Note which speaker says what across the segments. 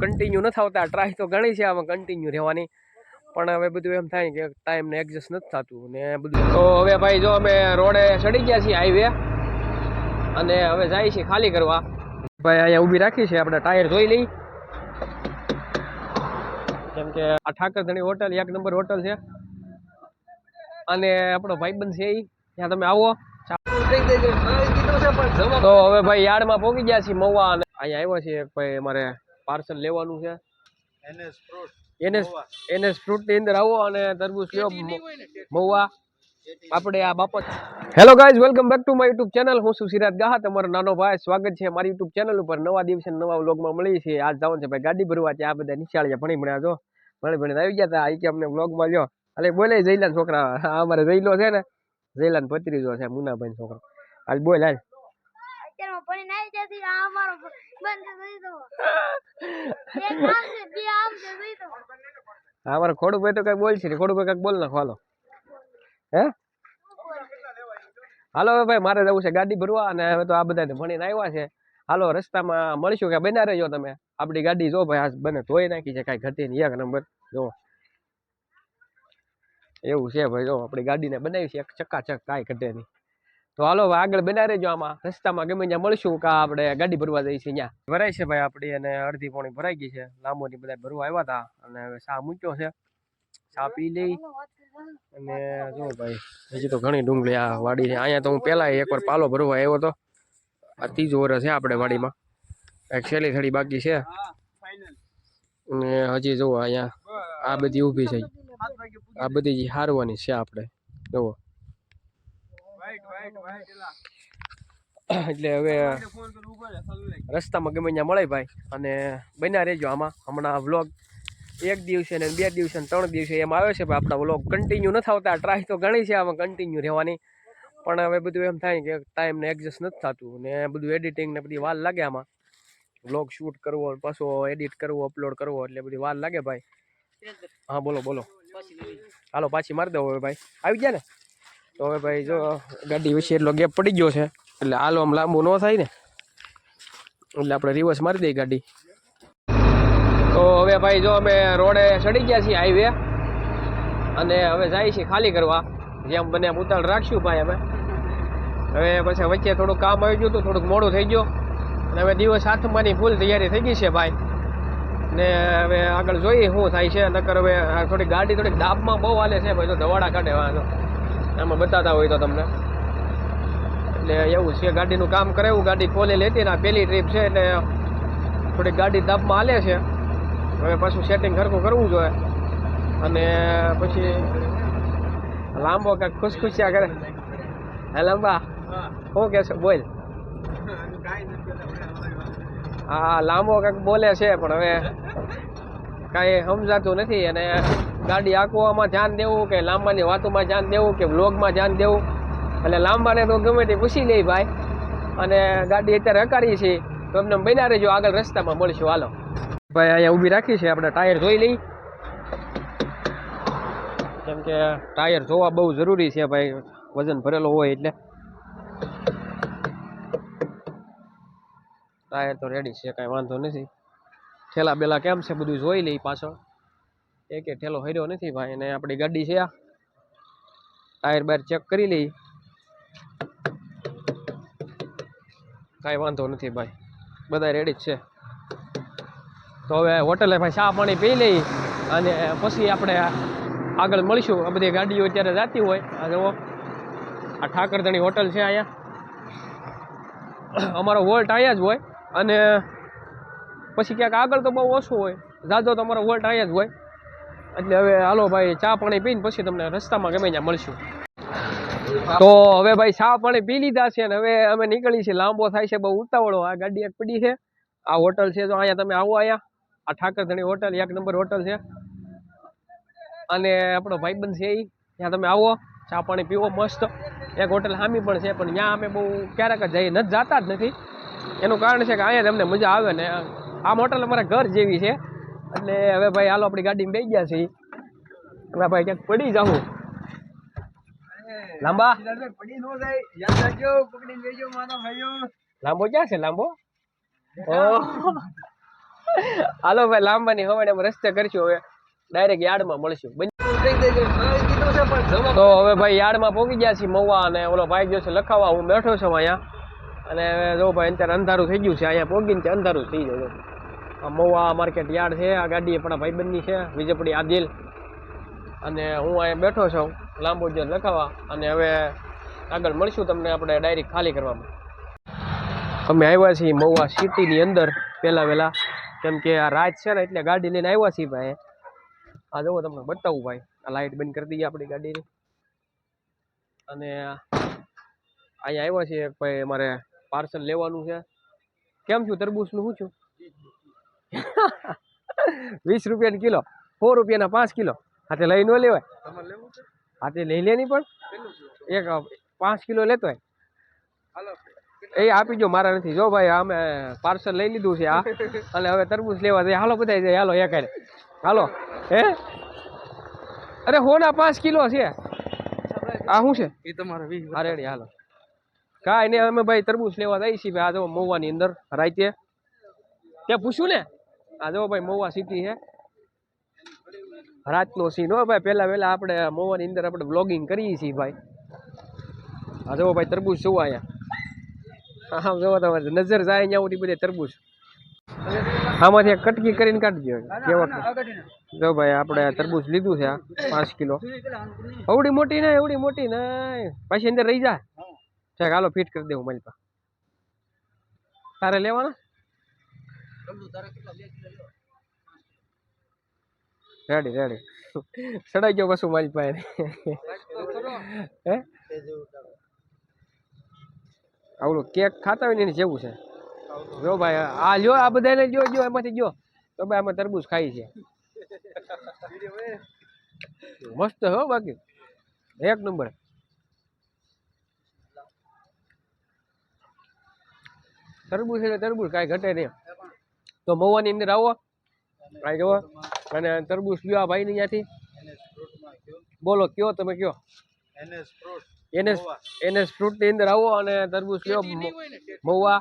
Speaker 1: Continue નથી આવતા. Try તો ઘણી છે, આમાં કન્ટિન્યુ રહેવાની. પણ હવે બધું એમ થાય કે ટાઈમ ને એડજસ્ટ નથી થતું ને બધું. તો હવે ભાઈ જો અમે રોડે ચડી ગયા છીએ હાઈવે અને હવે જાય છે ખાલી કરવા. ભાઈ અહીંયા ઊભી રાખી છે, આપણે ટાયર જોઈ લઈ. કેમ કે આ ઠાકરધણી હોટલ એક નંબર હોટલ છે. અને આપણો ભાઈબંધ છે એ ત્યાં તમે આવો. તો હવે ભાઈ યાર્ડમાં પહોંચી ગયા છીએ મવા અને અહીંયા આવ્યો છે ભાઈ અમારે પાર્સલ લેવાનું છે. એનએસ એનએસ ફ્રૂટની અંદર આવો અને તરબૂચ લ્યો મહુવા. આપણે આ Bapat. Hello guys welcome back to my YouTube channel હું છું સિરાજ ગાહા તમારો નાનો ભાઈ સ્વાગત છે મારી યુટ્યુબ ચેનલ ઉપર. નવા દિવસે ને નવા વ્લોગમાં મળી છે આજ જવાનું છે ભાઈ ગાડી ભરવા. છે આ બધા નિશાળીયા ભણી ભણ્યા જો ભણી ભણીને આવી ગયા હતા આ કે અમને વ્લોગમાં લ્યો. અલે બોલે જઈલાન છોકરા. અમારે જઈલો છે ને. જઈલાન ભત્રીજો છે મુનાભાઈ છોકરો. આજ બોલ હાલ.
Speaker 2: ભણીને આ અમારો બંધ થઈ દો એક આમ છે બે આમ છે જોઈ દો
Speaker 1: હા અમારે ખોડું ભાઈ તો કઈ બોલશે ને ખોડું ભાઈ કઈ બોલ નાખો હાલો. હે? હાલો હવે ભાઈ મારે જવું છે ગાડી ભરવા અને હવે તો આ બધા ભણીને આવ્યા છે. હાલો રસ્તામાં મળીશું કે બના રહેજો તમે. આપણી ગાડી જો ભાઈ આ બને ધોઈ નાખી છે કાંઈ ઘટી નહીં. એક નંબર જો. એવું છે ભાઈ જો આપણી ગાડીને બનાવી છે એક ચકાચક કાંઈ ઘટે નહીં. તો હાલો આગળ બના રહેજો આમાં. રસ્તામાં ગમે ત્યાં મળશું કે આપણે ગાડી ભરવા જઈએ છીએ ત્યાં. ભરાય છે ભાઈ આપણી અને અડધી પોણી ભરાઈ ગઈ છે. લાંબોની બધા ભરવા આવ્યા હતા અને હવે ચા મૂક્યો છે. ચા પી લઈ અને જો ભાઈ, હજી તો ઘણી ડુંગળી આ વાડી છે. અહીંયા તો હું પહેલા એકવાર પાલો ભરવા આવ્યો હતો. આ ત્રીજો વર્ષ છે આપણે વાડીમાં. એક છેલ્લી થડી બાકી છે. અને હજી જુઓ અહીંયા આ બધી ઊભી છે. આ બધી હારવાની છે આપણે. જુઓ. એટલે હવે રસ્તામાં ગમે ત્યાં મળે ભાઈ. અને બન્યા રહેજો આમાં. હમણાં વ્લોગ એક દિવસે ને બે દિવસે ને ત્રણ દિવસે એમ આવે છે ભાઈ આપણા વ્લોગ કન્ટિન્યુ નથી આવતા. ટ્રાય તો ઘણી છે આમાં કન્ટિન્યુ રહેવાની. પણ હવે બધું એમ થાય કે ટાઈમ ને એડજસ્ટ નથી થતું. ને બધું એડિટિંગ ને બધી વાર લાગે આમાં. વ્લોગ શૂટ કરવો, પાછો એડિટ કરવો અપલોડ કરવો એટલે બધી વાર લાગે ભાઈ. હા, બોલો બોલો. હાલો, પાછી મારી દો હવે ભાઈ. આવી ગયા ને? તો હવે ભાઈ જો, ગાડી વિશે એટલો ગેપ પડી ગયો છે. એટલે હાલો આમ લાંબુ ન થાય ને. એટલે આપણે રિવર્સ મારી દઈએ ગાડી. તો હવે ભાઈ જો અમે રોડે ચડી ગયા છીએ હાઈવે અને હવે જાય છે ખાલી કરવા. જેમ બને એમ ઉતાળ રાખશું ભાઈ અમે. હવે પછી વચ્ચે થોડુંક કામ આવી ગયું હતું, થોડુંક મોડું થઈ ગયું. અને હવે દિવસ હાથમાંની ફૂલ તૈયારી થઈ ગઈ છે ભાઈ. ને હવે આગળ જોઈએ શું થાય છે. નકર હવે થોડી ગાડી થોડીક ડાબમાં બહુ હાલે છે ભાઈ તો દવાડા કાઢે વાંધો. આમાં બતાતા હોય તો તમને. એટલે એવું છે, ગાડીનું કામ કરાવ્યું ગાડી ખોલી લેતી ને આ પહેલી ટ્રીપ છે, એટલે થોડીક ગાડી દાબમાં હાલે છે. હવે પાછું સેટિંગ સરખું કરવું જોઈએ. અને પછી લાંબો કાંઈક ખુશખુશિયા કરે. હે, લાંબા? શું કહેશે બોલ. હા, લાંબો કાંઈક બોલે છે, પણ હવે કાંઈ સમજાતું નથી. અને ગાડી આંકવામાં ધ્યાન દેવું કે લાંબાની વાતોમાં ધ્યાન દેવું કે વ્લોગમાં ધ્યાન દેવું? એટલે લાંબાને તો ગમે તે પૂછી લઈ ભાઈ. અને ગાડી અત્યારે હકારી છે, તો એમને બન્યા રહેજો, આગળ રસ્તામાં મળશું. હાલો. ભાઈ, અહીંયા ઊભી રાખી છે, આપણે ટાયર જોઈ લઈ. કેમ કે ટાયર જોવા બહુ જરૂરી છે ભાઈ, વજન ભરેલો હોય એટલે. ટાયર તો રેડી છે, કાંઈ વાંધો નથી. ઠેલા બેલા કેમ છે, બધું જોઈ લઈ પાછળ. એક ઠેલો હર્યો નથી ભાઈ, અને આપણી ગાડી છે આ. ટાયર બાયર ચેક કરી લઈ. કાંઈ વાંધો નથી ભાઈ બધા રેડી જ છે. તો હવે હોટલે ભાઈ ચા પાણી પી લઈ, અને પછી આપણે આગળ મળીશું. આ બધી ગાડીઓ અત્યારે જાતી હોય. આ જુઓ, આ ઠાકરધણી હોટલ છે અહીંયા. અમારો વોલ્ટ અહીંયા જ હોય, અને પછી ક્યાંક આગળ તો બહુ ઓછું હોય. જાજો તો અમારો વોલ્ટ અહીંયા જ હોય. એટલે હવે હાલો ભાઈ, ચા પાણી પીને પછી તમને રસ્તામાં ગમે ત્યાં મળશું. તો હવે ભાઈ, ચા પાણી પી લીધા છે અને હવે અમે નીકળી છીએ. લાંબો થાય છે, બહુ ઉતાવળો. આ ગાડી એક પડી છે. આ હોટલ છે તો અહીંયા તમે આવો અહીંયા. આ ઠાકરધણી હોટલ, એક નંબર હોટલ છે. અને આપણો ભાઈબંધ છે એ ત્યાં તમે આવો. ચા પાણી પીવો મસ્ત. એક હોટલ સામી પણ છે, પણ ત્યાં અમે બહુ ક્યારેક જ જઈએ. નથી, જતા જ નથી. એનું કારણ છે કે અહીંયા તમને મજા આવે ને. આમ હોટલ અમારા ઘર જેવી છે. એટલે હવે ભાઈ હાલો આપણી ગાડીમાં બેસી ગયા છીએ. હવે ભાઈ ક્યાંક પડી જાઉં. લાંબા?
Speaker 3: પડી નો જાય. યાદ રાખજો પકડીને લેજો મારા ભાઈઓ.
Speaker 1: લાંબો ક્યાં છે લાંબો? હાલો ભાઈ લાંબાની હવાને અમે રસ્તે કરશું હવે ડાયરેક્ટ યાર્ડમાં મળશું.
Speaker 3: છે
Speaker 1: તો હવે ભાઈ યાર્ડમાં પહોંચી ગયા છીએ મવા અને ઓલો ભાઈ ગયો છે લખાવા. હું બેઠો છું અહીંયા. અને હવે જો ભાઈ અત્યારે અંધારું થઈ ગયું છે અહીંયા પહોંચીને અંધારું થઈ જાય મવા માર્કેટ યાર્ડ છે, આ ગાડી આપણા ભાઈબંધની છે વિજયપડી આદિલ. અને હું અહીંયા બેઠો છું, લાંબો જે લખાવા. અને હવે આગળ મળશું તમને આપણે ડાયરી ખાલી કરવામાં. અમે આવ્યા છીએ મહુવા સિટીની અંદર પહેલાં વહેલાં. કેમ કે આ રાત છે ને, એટલે ગાડી લઈને આવ્યા છીએ ભાઈ આ જુઓ તમને બતાવું ભાઈ, આ લાઇટ બંધ કરી દઈએ આપણી ગાડીની. અને અહીંયા આવ્યા છીએ ભાઈ અમારે પાર્સલ લેવાનું છે. કેમ છું, તરબૂચનું શું છું વીસ રૂપિયાની કિલો. સો રૂપિયાના પાંચ કિલો. હાથે લઈ ન લેવાય. હાથે લઈ લે નહીં પણ. એક પાંચ કિલો લેતો હોય. એ આપી જો મારા નથી. જો ભાઈ અમે પાર્સલ લઈ લીધું છે આ. અને હવે તરબૂચ લેવા જાય. હાલો બધા જાય. હાલો એક. હાલો. હે? અરે હોના પાંચ કિલો છે. આ શું છે?
Speaker 3: એ તમારે વીસ
Speaker 1: રેડી હાલો. કાંઈ નહીં અમે ભાઈ તરબૂચ લેવા જઈએ છીએ. ભાઈ આ જો મહુવાની અંદર રાતે. ત્યાં પૂછ્યું ને? આ જો ભાઈ મહુવા સિટી છે. રાતનો સીન હો ભાઈ પહેલા પહેલાં આપણે મહુવાની અંદર આપણે બ્લોગિંગ કરીએ છીએ ભાઈ. આ જો ભાઈ તરબૂચ જોવા અહીંયા. હા જોવો તમારે નજર જાય અહીંયા સુધી બધે તરબૂચ. આમાંથી એક કટકી કરીને કાઢજો કેવો જો ભાઈ આપણે તરબૂચ લીધું છે આ પાંચ કિલો. અવડી મોટી ને એવડી મોટી ને પાછી અંદર રહી જા. ચાલ હાલો ફિટ કરી દેવું મારી પાસે. તારે લેવાના? રેડી રેડી સડાઈ ગયો પશુ મારી પાસે. હે? આવડું કેક ખાતા હોય ને એની જેવું છે. જો ભાઈ આ લ્યો આ બધાને જો જો એમાંથી જો તો ભાઈ અમે તરબૂચ ખાઈ છે. મસ્ત હો બાકી. એક નંબર તરબૂચ એટલે તરબૂચ કાંઈ ઘટે નહીં. તો મહુવાની અંદર આવો. ભાઈ જુઓ અને તરબૂચ લ્યો આ ભાઈની ત્યાંથી. બોલો કયો તમે કયો?
Speaker 3: એનએસ ફ્રૂટ
Speaker 1: એનએસ ફ્રૂટની અંદર આવો અને તરબૂચ લ્યો. મહુવા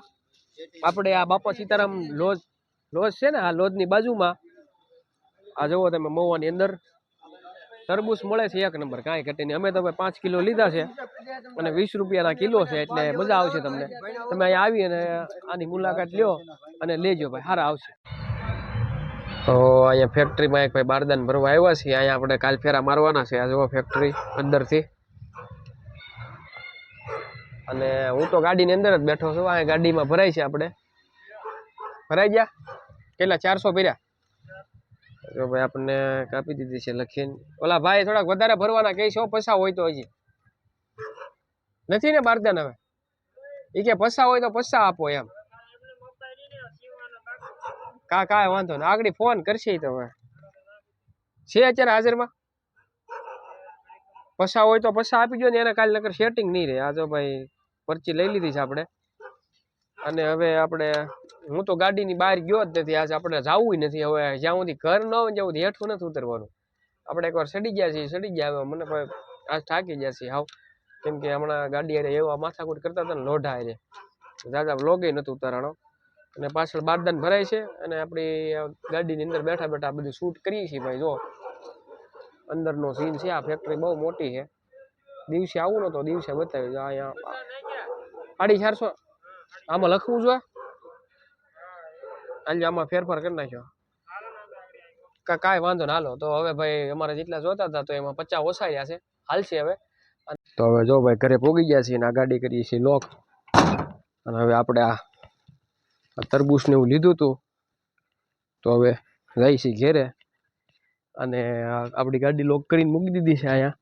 Speaker 1: આપણે આ બાપા સીતારામ લોજ લોજ છે ને આ લોજની બાજુમાં. આ જુઓ તમે મહુવાની અંદર. તરબૂચ મળે છે એક નંબર, કાંઈ ઘટે નહીં. અમે તો પાંચ કિલો લીધા છે અને વીસ રૂપિયાના કિલો છે એટલે મજા આવશે તમને. તમે અહીંયા આવી અને આની મુલાકાત લ્યો અને લેજો ભાઈ સારા આવશે. તો અહીંયા ફેક્ટરીમાં એક ભાઈ બારદાન ભરવા આવ્યા છીએ. અહીંયા આપણે કાલ ફેરા મારવાના છે. આ જુઓ ફેક્ટરી અંદરથી. અને હું તો ગાડીની અંદર જ બેઠો છું. અહીંયા ગાડીમાં ભરાય છે આપણે. ભરાઈ ગયા? કેટલા? ચારસો ભર્યા? જો ભાઈ આપણને કાપી દીધી છે લખીને. ઓલા ભાઈ થોડાક વધારે ભરવાના કહે છો પૈસા હોય તો હજી. નથી ને બારદાન હવે? એ કે પૈસા હોય તો પૈસા આપો એમ. કા, કાંઈ વાંધો નહીં. આગળ ફોન કરશે તો હવે. છે અત્યારે હાજરમાં? પૈસા હોય તો પૈસા આપી દો ને, એને કાલે નકર સેટિંગ નહીં રહે. આ જો ભાઈ પરચી લઈ લીધી છે આપણે. અને હવે આપણે, હું તો ગાડીની બહાર ગયો જ નથી. આજે આપણે જવું નથી. હવે જ્યાં સુધી ઘર ન હોય ત્યાં સુધી હેઠું નથી ઉતરવાનું. આપણે એકવાર સડી ગયા છીએ, સડી ગયા હવે. મને આજ થાકી ગયા છીએ. હાવ. કેમ કે હમણાં ગાડી અરે એવા માથાકૂટ કરતા હતા ને, લોઢા હારે. દાદા લોગે નથી ઉતારવાનો. અને પાછળ બારદાન ભરાય છે અને આપણી ગાડીની અંદર બેઠા બેઠા બધું શૂટ કરીએ છીએ ભાઈ. જો, અંદરનો સીન છે. આ ફેક્ટરી બહુ મોટી છે. દિવસે આવું નતો દિવસે બતાવી જો અહીંયા સાડી ચારસો. આમાં લખવું જોઈએ આજે આમાં ફેરફાર કરી નાખ્યો. કા કાંઈ વાંધો ના હાલો. તો હવે ભાઈ અમારે જેટલા જોતા હતા તો એમાં પચાસ ઓછાયા છે. હાલશે હવે. તો હવે જો ભાઈ ઘરે પોગી ગયા છીએ અને આ ગાડી કરીએ છીએ લોક. અને હવે આપણે આ તરબૂચને એવું લીધું હતું. તો હવે જઈ છીએ ઘેરે. અને આપણી ગાડી લોક કરીને મૂકી દીધી છે અહીંયા.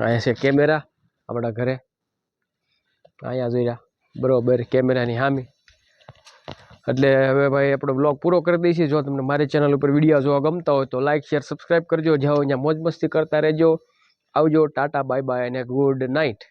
Speaker 1: અહીંયા છે કેમેરા આપણા ઘરે. અહીંયા જોઈ રહ્યા. બરોબર, કેમેરાની સામે એટલે હવે ભાઈ આપણો બ્લોગ પૂરો કરી દઈશું. જો તમને મારી ચેનલ ઉપર વીડિયો જોવા ગમતા હોય તો લાઇક શેર સબસ્ક્રાઈબ કરજો. જાઓ અહીંયા મોજ મસ્તી કરતા રહેજો. આવજો, ટાટા બાય બાય અને ગુડ નાઇટ